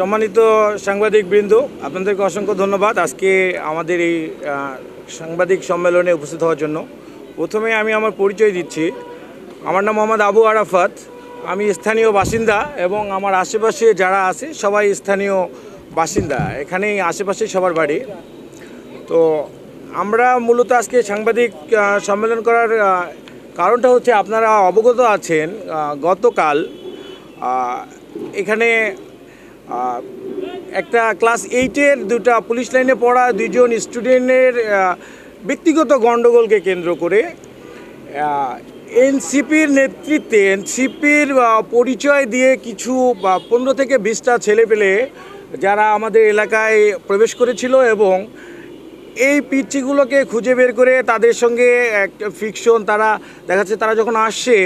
সম্মানিত সাংবাদিক বৃন্দ, আপনাদেরকে অসংখ্য ধন্যবাদ আজকে আমাদের এই সাংবাদিক সম্মেলনে উপস্থিত হওয়ার জন্য। প্রথমে আমি আমার পরিচয় দিচ্ছি। আমার নাম মোহাম্মদ আবু আরাফাত। আমি স্থানীয় বাসিন্দা এবং আমার আশেপাশে যারা আছে, সবাই স্থানীয় বাসিন্দা। এখানেই আশেপাশে সবার বাড়ি। তো আমরা মূলত আজকে সাংবাদিক সম্মেলন করার কারণটা হচ্ছে আপনারা অবগত আছেন গতকাল এখানে একটা ক্লাস এইটের দুটা পুলিশ লাইনে পড়া দুজন স্টুডেন্টের ব্যক্তিগত গণ্ডগোলকে কেন্দ্র করে এনসিপির নেতৃত্বে, এনসিপির পরিচয় দিয়ে কিছু পনেরো থেকে বিশটা ছেলে পেলে যারা আমাদের এলাকায় প্রবেশ করেছিল এবং এই পিচ্ছিগুলোকে খুঁজে বের করে তাদের সঙ্গে একটা ফিকশন, তারা দেখাচ্ছে তারা যখন আসছে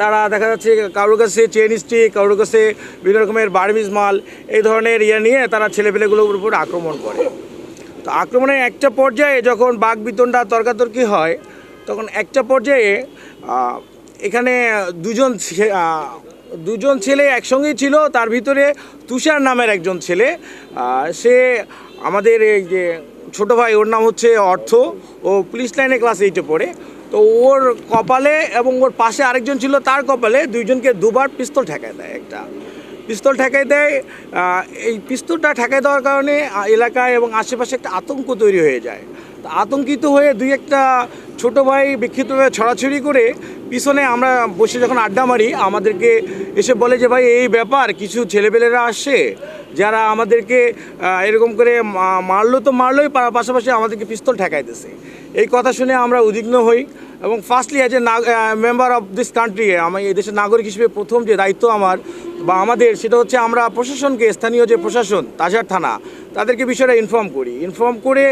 তারা দেখা যাচ্ছে কারোর কাছে চেন স্টিক কারোর কাছে বিভিন্ন রকমের বার্মিজ মাল, এই ধরনের ইয়ে নিয়ে তারা ছেলেপেলেগুলোর উপর আক্রমণ করে। তো আক্রমণের একটা পর্যায়ে যখন বাঘ বিতণ্ডা তর্কাতর্কি হয়, তখন একটা পর্যায়ে এখানে দুজন দুজন ছেলে একসঙ্গেই ছিল, তার ভিতরে তুষার নামের একজন ছেলে সে আমাদের এই যে ছোটো ভাই, ওর নাম হচ্ছে অর্থ, ও পুলিশ লাইনে ক্লাস এইটে পড়ে। তো ওর কপালে এবং ওর পাশে আরেকজন ছিল, তার কপালে দুইজনকে দুবার পিস্তল ঠেকায় দেয় একটা। পিস্তল ঠেকাই দেয় এই পিস্তলটা ঠেকাই দেওয়ার কারণে এলাকায় এবং আশেপাশে একটা আতঙ্ক তৈরি হয়ে যায়। তো আতঙ্কিত হয়ে দুই একটা ছোট ভাই বিক্ষিপ্তভাবে ছড়াছড়ি করে পিছনে আমরা বসে যখন আড্ডা মারি, আমাদেরকে এসে বলে যে, ভাই, এই ব্যাপার, কিছু ছেলেপেলেরা আসছে যারা আমাদেরকে এরকম করে মারলো তো মারলোই পাশাপাশি আমাদেরকে পিস্তল ঠেকাইতেছে। এই কথা শুনে আমরা উদ্বিগ্ন হই এবং firstly as a member of this country আমি এই দেশের নাগরিক হিসেবে প্রথম যে দায়িত্ব আমার বা আমাদের, সেটা হচ্ছে আমরা প্রশাসনকে, স্থানীয় যে প্রশাসন, তাজার থানা, তাদেরকে বিষয়টা ইনফর্ম করি। ইনফর্ম করে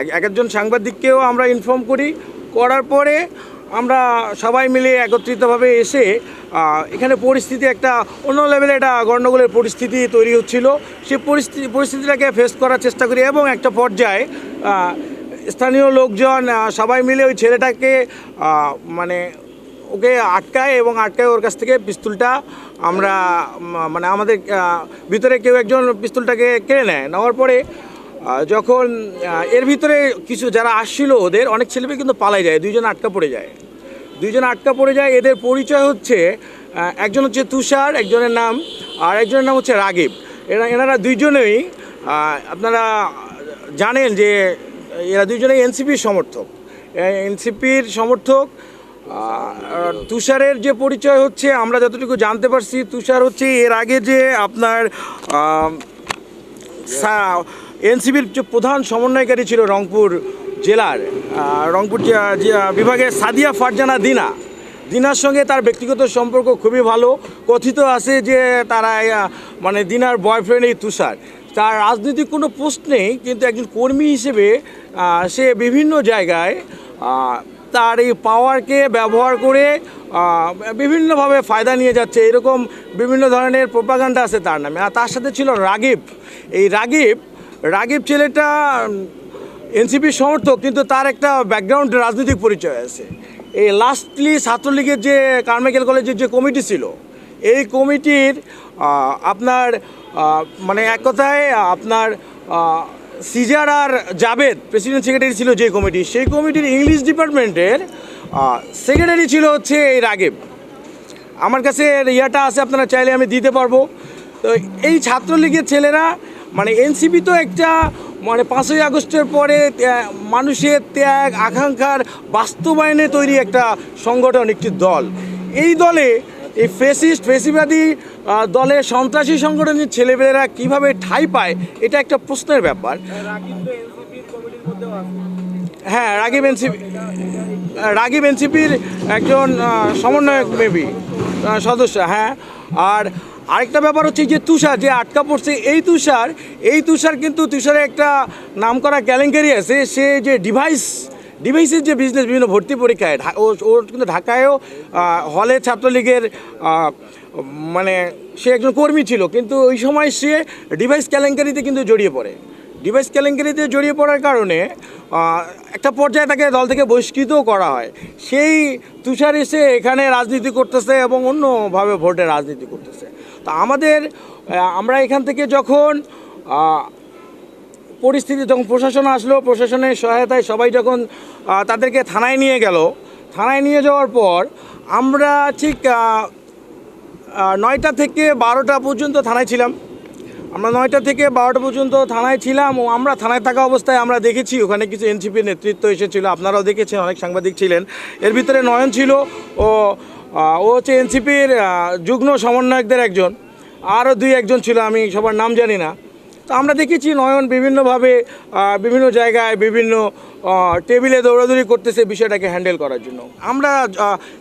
এক একজন সাংবাদিককেও আমরা ইনফর্ম করি। করার পরে আমরা সবাই মিলে একত্রিতভাবে এসে এখানে পরিস্থিতি একটা অন্য লেভেলে একটা গণ্ডগোলের পরিস্থিতি তৈরি হচ্ছিল। সেই পরিস্থিতি পরিস্থিতিটাকে ফেস করার চেষ্টা করি এবং একটা পর্যায়ে স্থানীয় লোকজন সবাই মিলে ওই ছেলেটাকে মানে ওকে আটকায় এবং আটকায় ওর কাছ থেকে পিস্তলটা আমরা মানে আমাদের ভিতরে কেউ একজন পিস্তলটাকে কেড়ে নেয়। নেওয়ার পরে যখন এর ভিতরে কিছু যারা আসছিল ওদের, অনেক ছেলেমেয়ে কিন্তু পালাই যায়, দুইজন আটকা পড়ে যায়। দুইজন আটকা পড়ে যায়, এদের পরিচয় হচ্ছে একজন হচ্ছে তুষার, একজনের নাম, আর একজনের নাম হচ্ছে রাগিব। এরা, এনারা দুইজনেই আপনারা জানেন যে এরা দুইজনেই এনসিপির সমর্থক। এনসিপির সমর্থক তুষারের যে পরিচয় হচ্ছে, আমরা যতটুকু জানতে পারছি, তুষার হচ্ছে এর আগে যে আপনার এনসিবির যে প্রধান সমন্বয়কারী ছিল রংপুর জেলার রংপুর বিভাগের সাদিয়া ফারজানা দিনা। দিনার সঙ্গে তার ব্যক্তিগত সম্পর্ক খুবই ভালো। কথিত আছে যে তারা মানে দিনার বয়ফ্রেন্ড এই তুষার। তার রাজনৈতিক কোনো পোস্ট নেই, কিন্তু একজন কর্মী হিসেবে সে বিভিন্ন জায়গায় তার এই পাওয়ারকে ব্যবহার করে বিভিন্নভাবে ফায়দা নিয়ে যাচ্ছে। এরকম বিভিন্ন ধরনের প্রোপাগান্ডা আছে তার নামে। আর তার সাথে ছিল রাগিব। এই রাগিব রাগিব ছেলেটা এনসিপির সমর্থক, কিন্তু তার একটা ব্যাকগ্রাউন্ড রাজনৈতিক পরিচয় আছে। এই লাস্টলি ছাত্রলীগের যে কারমাইকেল কলেজের যে কমিটি ছিল, এই কমিটির আপনার মানে এক কথায় আপনার সিজার আর জাবেদ প্রেসিডেন্ট সেক্রেটারি ছিল যে কমিটি সেই কমিটির ইংলিশ ডিপার্টমেন্টের সেক্রেটারি ছিল হচ্ছে এই রাগেব। আমার কাছে ইয়াটা আছে, আপনারা চাইলে আমি দিতে পারব। তো এই ছাত্রলীগের ছেলেরা মানে এনসিপি তো একটা মানে পাঁচই আগস্টের পরে মানুষের ত্যাগ, আকাঙ্ক্ষার বাস্তবায়নে তৈরি একটা সংগঠন, একটি দল। এই দলে এই ফেসিস্ট ফেসিবাদী দলের সন্ত্রাসী সংগঠনের ছেলেমেয়েরা কীভাবে ঠাঁই পায়, এটা একটা প্রশ্নের ব্যাপার। হ্যাঁ রাগিব এনসিপি রাগিব এনসিপির একজন সমন্বয়ক মেবি সদস্য হ্যাঁ। আর আরেকটা ব্যাপার হচ্ছে যে তুষার, যে আটকা পড়ছে এই তুষার এই তুষার কিন্তু তুষারের একটা নাম করা কেলেঙ্কারি আছে, সে যে ডিভাইস ডিভাইসের যে বিজনেস বিভিন্ন ভর্তি পরীক্ষায় ও কিন্তু ঢাকায়ও হলে ছাত্রলীগের মানে সে একজন কর্মী ছিল, কিন্তু ওই সময় সে ডিভাইস কেলেঙ্কারিতে কিন্তু জড়িয়ে পড়ে। ডিভাইস কেলেঙ্কারিতে জড়িয়ে পড়ার কারণে একটা পর্যায়ে তাকে দল থেকে বহিষ্কৃতও করা হয়। সেই তুষার এসে এখানে রাজনীতি করতেছে এবং অন্যভাবে ভোটে রাজনীতি করতেছে। তো আমাদের আমরা এখান থেকে যখন পরিস্থিতি যখন প্রশাসন আসলো, প্রশাসনের সহায়তায় সবাই যখন তাদেরকে থানায় নিয়ে গেল, থানায় নিয়ে যাওয়ার পর আমরা ঠিক নয়টা থেকে বারোটা পর্যন্ত থানায় ছিলাম। আমরা নয়টা থেকে বারোটা পর্যন্ত থানায় ছিলাম ও আমরা থানায় থাকা অবস্থায় আমরা দেখেছি, ওখানে কিছু এনসিপির নেতৃত্ব এসেছিল, আপনারাও দেখেছেন, অনেক সাংবাদিক ছিলেন। এর ভিতরে নয়ন ছিল ও ও হচ্ছে এনসিপির যুগ্ম সমন্বয়কদের একজন, আরও দুই একজন ছিল, আমি সবার নাম জানি না। তো আমরা দেখেছি নয়ন বিভিন্নভাবে বিভিন্ন জায়গায় বিভিন্ন টেবিলে দৌড়াদৌড়ি করতেছে বিষয়টাকে হ্যান্ডেল করার জন্য। আমরা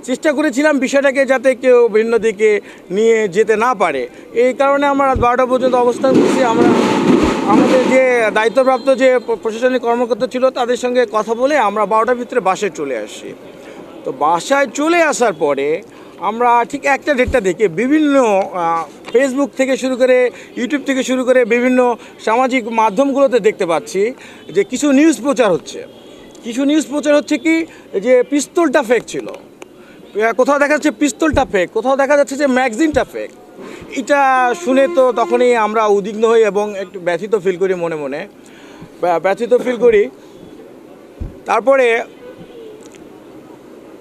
চেষ্টা করেছিলাম বিষয়টাকে যাতে কেউ ভিন্ন দিকে নিয়ে যেতে না পারে। এই কারণে আমরা বারোটা পর্যন্ত অবস্থান করছি। আমরা, আমাদের যে দায়িত্বপ্রাপ্ত যে প্রশাসনিক কর্মকর্তা ছিল, তাদের সঙ্গে কথা বলে আমরা বারোটার ভিতরে বাসে চলে আসি। তো বাসায় চলে আসার পরে আমরা ঠিক একটা ডেটটা দেখে বিভিন্ন ফেসবুক থেকে শুরু করে ইউটিউব থেকে শুরু করে বিভিন্ন সামাজিক মাধ্যমগুলোতে দেখতে পাচ্ছি যে কিছু নিউজ প্রচার হচ্ছে। কিছু নিউজ প্রচার হচ্ছে কি? যে পিস্তলটা ফেক ছিল। কোথাও দেখা যাচ্ছে পিস্তলটা ফেক কোথাও দেখা যাচ্ছে যে ম্যাগজিনটা ফেক এটা শুনে তো তখনই আমরা উদ্বিগ্ন হই এবং একটু ব্যথিত ফিল করি মনে মনে। ব্যথিত ফিল করি। তারপরে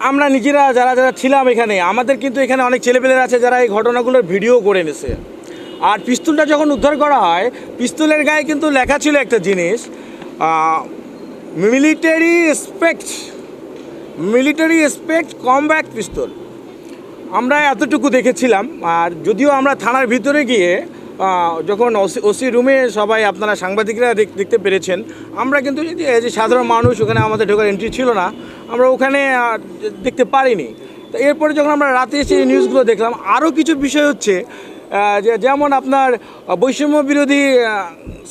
আমরা নিজেরা যারা যারা ছিলাম এখানে, আমাদের কিন্তু এখানে অনেক ছেলেপেলেরা আছে যারা এই ঘটনাগুলোর ভিডিও করে নিছে আর পিস্তলটা যখন উদ্ধার করা হয়, পিস্তলের গায়ে কিন্তু লেখা ছিল একটা জিনিস military spec military spec comeback pistol আমরা এতটুকু দেখেছিলাম, আর যদিও আমরা থানার ভিতরে গিয়ে যখন ওসি ওসি রুমে সবাই আপনারা সাংবাদিকরা দেখ- দেখতে পেরেছেন, আমরা কিন্তু যে- সাধারণ মানুষ ওখানে আমাদের ঢোকার এন্ট্রি ছিল না, আমরা ওখানে দেখতে পারিনি। তো এরপরে যখন আমরা রাতে এসে এই নিউজগুলো দেখলাম আরও কিছু বিষয় হচ্ছে যে, যেমন আপনার বৈষম্য বিরোধী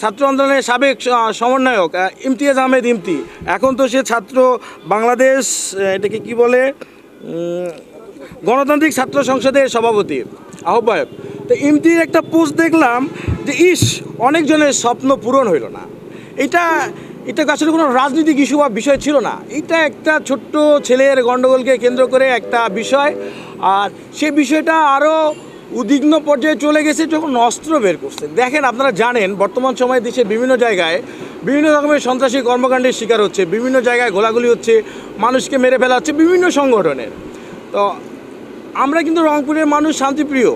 ছাত্র আন্দোলনের সাবেক সমন্বয়ক ইমতিয়াজ আহমেদ ইমতি। এখন তো সে ছাত্র বাংলাদেশ এটাকে কি বলে? গণতান্ত্রিক ছাত্র সংসদের সভাপতি, আহ্বায়ক। তো ইমতির একটা পোস্ট দেখলাম যে, ইস, অনেকজনের স্বপ্ন পূরণ হইল না। এটা এটা আসলে কোনো রাজনৈতিক ইস্যু বা বিষয় ছিল না? এটা একটা ছোট্ট ছেলের গণ্ডগোলকে কেন্দ্র করে একটা বিষয়। আর সে বিষয়টা আরও উদ্বিগ্ন পর্যায়ে চলে গেছে যখন অস্ত্র বের করছে। দেখেন, আপনারা জানেন, বর্তমান সময়ে দেশের বিভিন্ন জায়গায় বিভিন্ন রকমের সন্ত্রাসী কর্মকাণ্ডের শিকার হচ্ছে, বিভিন্ন জায়গায় গোলাগুলি হচ্ছে, মানুষকে মেরে ফেলা হচ্ছে বিভিন্ন সংগঠনের। তো আমরা কিন্তু রংপুরের মানুষ শান্তিপ্রিয়।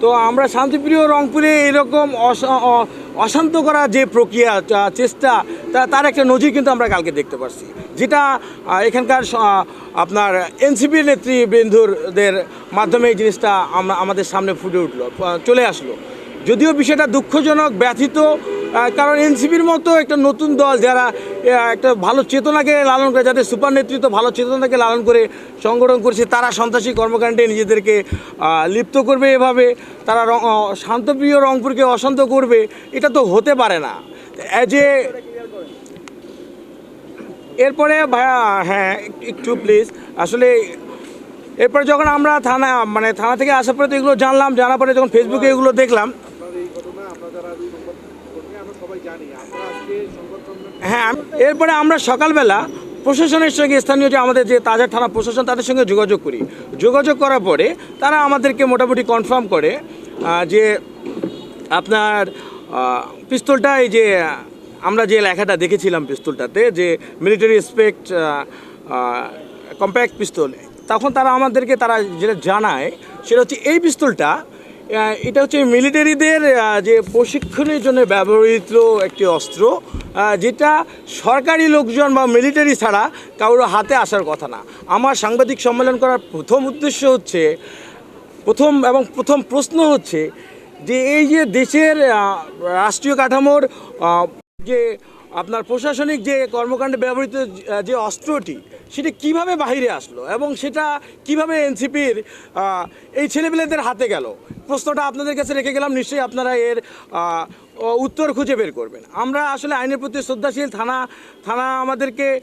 তো আমরা শান্তিপ্রিয় রংপুরে এরকম অশা- অশান্ত করা যে প্রক্রিয়া চেষ্টা তার একটা নজির কিন্তু আমরা কালকে দেখতে পাচ্ছি যেটা এখানকার আপনার এনসিপির নেতৃবৃন্দুরদের মাধ্যমে এই জিনিসটা আমাদের সামনে ফুটে উঠল চলে আসলো। যদিও বিষয়টা দুঃখজনক, ব্যথিত কারণ এনসিপির মতো একটা নতুন দল যারা একটা ভালো চেতনাকে লালন করে, যাদের সুপার নেতৃত্ব ভালো চেতনাকে লালন করে সংগঠন করছে, তারা সন্ত্রাসী কর্মকাণ্ডে নিজেদেরকে লিপ্ত করবে এভাবে। তারা শান্তপ্রিয় রংপুরকে অশান্ত করবে। এটা তো হতে পারে না। এ এরপরে ভাইয়া হ্যাঁ একটু প্লিজ আসলে এরপরে যখন আমরা থানা মানে থানা থেকে আসার পরে তো এগুলো জানলাম, জানার পরে যখন ফেসবুকে এগুলো দেখলাম। হ্যাঁ এরপরে আমরা সকালবেলা প্রশাসনের সঙ্গে স্থানীয় যে আমাদের যে তাজা থানা প্রশাসন, তাদের সঙ্গে যোগাযোগ করি। যোগাযোগ করার পরে তারা আমাদেরকে মোটামুটি কনফার্ম করে যে আপনার পিস্তলটা এই যে, আমরা যে লেখাটা দেখেছিলাম পিস্তলটাতে, যে মিলিটারি স্পেক্ট কম্প্যাক্ট পিস্তল, তখন তারা আমাদেরকে, তারা যেটা জানায়, সেটা হচ্ছে এই পিস্তলটা এটা হচ্ছে মিলিটারিদের যে প্রশিক্ষণের জন্য ব্যবহৃত একটি অস্ত্র যেটা সরকারি লোকজন বা মিলিটারি ছাড়া কারোর হাতে আসার কথা না। আমার সাংবাদিক সম্মেলন করার প্রথম উদ্দেশ্য হচ্ছে, প্রথম এবং প্রথম প্রশ্ন হচ্ছে যে এই যে দেশের রাষ্ট্রীয় কাঠামোর যে আপনার প্রশাসনিক যে কর্মকাণ্ডে ব্যবহৃত যে- অস্ত্রটি, সেটা কীভাবে বাইরে আসলো এবং সেটা কীভাবে এনসিপির এই ছেলেপেলেদের হাতে গেল? প্রশ্নটা আপনাদের কাছে রেখে গেলাম, নিশ্চয়ই আপনারা এর উত্তর খুঁজে বের করবেন। আমরা আসলে আইনের প্রতি শ্রদ্ধাশীল, থানা থানা আমাদেরকে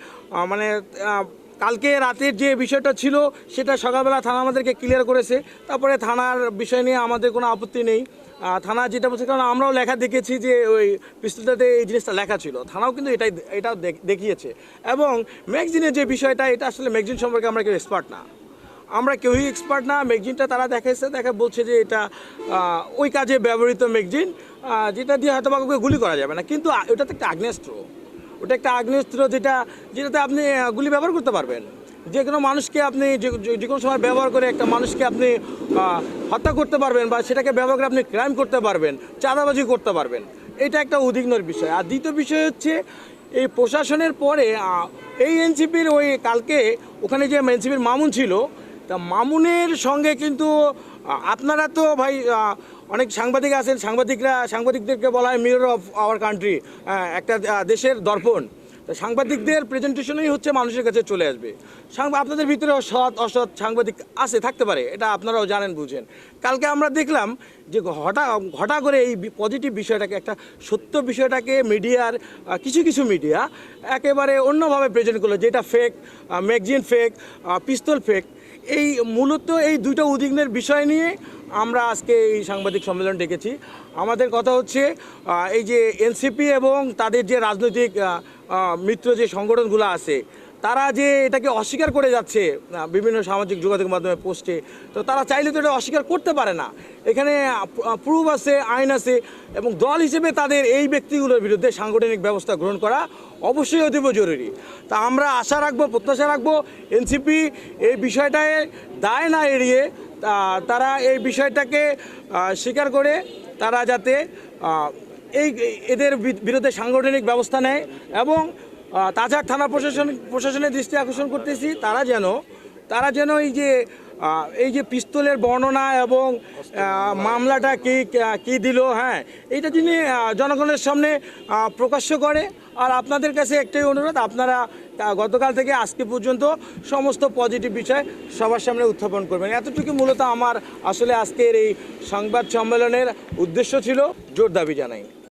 মানে কালকে রাতের যে বিষয়টা ছিল, সেটা সকালবেলা থানা আমাদেরকে ক্লিয়ার করেছে। তারপরে থানার বিষয় নিয়ে আমাদের কোনো আপত্তি নেই। থানা যেটা বলছে, কারণ আমরাও লেখা দেখেছি যে, ওই পিস্তলটাতে এই জিনিসটা লেখা ছিল। থানাও কিন্তু এটাই, এটাও দেখ- দেখিয়েছে। এবং ম্যাগজিনের যে বিষয়টা, এটা আসলে ম্যাগজিন সম্পর্কে আমরা কেউ এক্সপার্ট না। আমরা কেউই এক্সপার্ট না। ম্যাগজিনটা তারা দেখাইছে, দেখে বলছে যে এটা ওই কাজে ব্যবহৃত ম্যাগজিন যেটা দিয়ে হয়তো বা গুলি করা যাবে না। কিন্তু ওটা তো একটা আগ্নেয়াস্ত্র। ওটা একটা আগ্নেয়াস্ত্র যেটা, যেটাতে আপনি গুলি ব্যবহার করতে পারবেন। যে কোনো মানুষকে আপনি, যে কোনো সময় ব্যবহার করে একটা মানুষকে আপনি হত্যা করতে পারবেন বা সেটাকে ব্যবহার করে আপনি ক্রাইম করতে পারবেন, চাঁদাবাজি করতে পারবেন। এটা একটা উদ্বিগ্নর বিষয়। আর দ্বিতীয় বিষয় হচ্ছে, এই প্রশাসনের পরে এই এনসিপির ওই কালকে ওখানে যে এনসিপির মামুন ছিল তা মামুনের সঙ্গে কিন্তু আপনারা তো ভাই অনেক সাংবাদিক আছেন, সাংবাদিকরা, সাংবাদিকদেরকে বলা হয় মিরর অফ আওয়ার কান্ট্রি একটা দেশের দর্পণ। তা সাংবাদিকদের প্রেজেন্টেশনই হচ্ছে মানুষের কাছে চলে আসবে। সাংবা আপনাদের ভিতরে সৎ, অসৎ সাংবাদিক আছে, থাকতে পারে, এটা আপনারাও জানেন, বুঝেন। কালকে আমরা দেখলাম যে হঠাৎ হঠাৎ করে এই পজিটিভ বিষয়টাকে, একটা সত্য বিষয়টাকে মিডিয়ার কিছু কিছু মিডিয়া একেবারে অন্যভাবে প্রেজেন্ট করল, যেটা fake magazine fake pistol fake এই মূলত এই দুইটা উদ্বিগ্নের বিষয় নিয়ে আমরা আজকে এই সাংবাদিক সম্মেলন ডেকেছি। আমাদের কথা হচ্ছে এই যে এনসিপি এবং তাদের যে রাজনৈতিক মিত্র যে সংগঠনগুলো আছে তারা যে এটাকে অস্বীকার করে যাচ্ছে বিভিন্ন সামাজিক যোগাযোগ মাধ্যমে পোস্টে, তো তারা চাইলে তো এটা অস্বীকার করতে পারে না। এখানে প্রুফ আছে, আইন আছে, এবং দল হিসেবে তাদের এই ব্যক্তিগুলোর বিরুদ্ধে সাংগঠনিক ব্যবস্থা গ্রহণ করা অবশ্যই অতীব জরুরি। তা আমরা আশা রাখব, প্রত্যাশা রাখব, এনসিপি এই বিষয়টায় দায় না এড়িয়ে তারা এই বিষয়টাকে স্বীকার করে তারা যাতে এই এদের বিরুদ্ধে সাংগঠনিক ব্যবস্থা নেয় এবং তাছাড়া থানা প্রশাসন, প্রশাসনের দৃষ্টি আকর্ষণ করতেছি। তারা যেন তারা যেন এই যে এই যে পিস্তলের বর্ণনা এবং মামলাটা কি কি দিল হ্যাঁ এইটা তিনি জনগণের সামনে প্রকাশ্য করে। আর আপনাদের কাছে একটাই অনুরোধ, আপনারা গতকাল থেকে আজকে পর্যন্ত সমস্ত পজিটিভ বিষয় সবার সামনে উত্থাপন করবেন। এতটুকু মূলত আমার আসলে আজকের এই সংবাদ সম্মেলনের উদ্দেশ্য ছিল, জোর দাবি জানাই।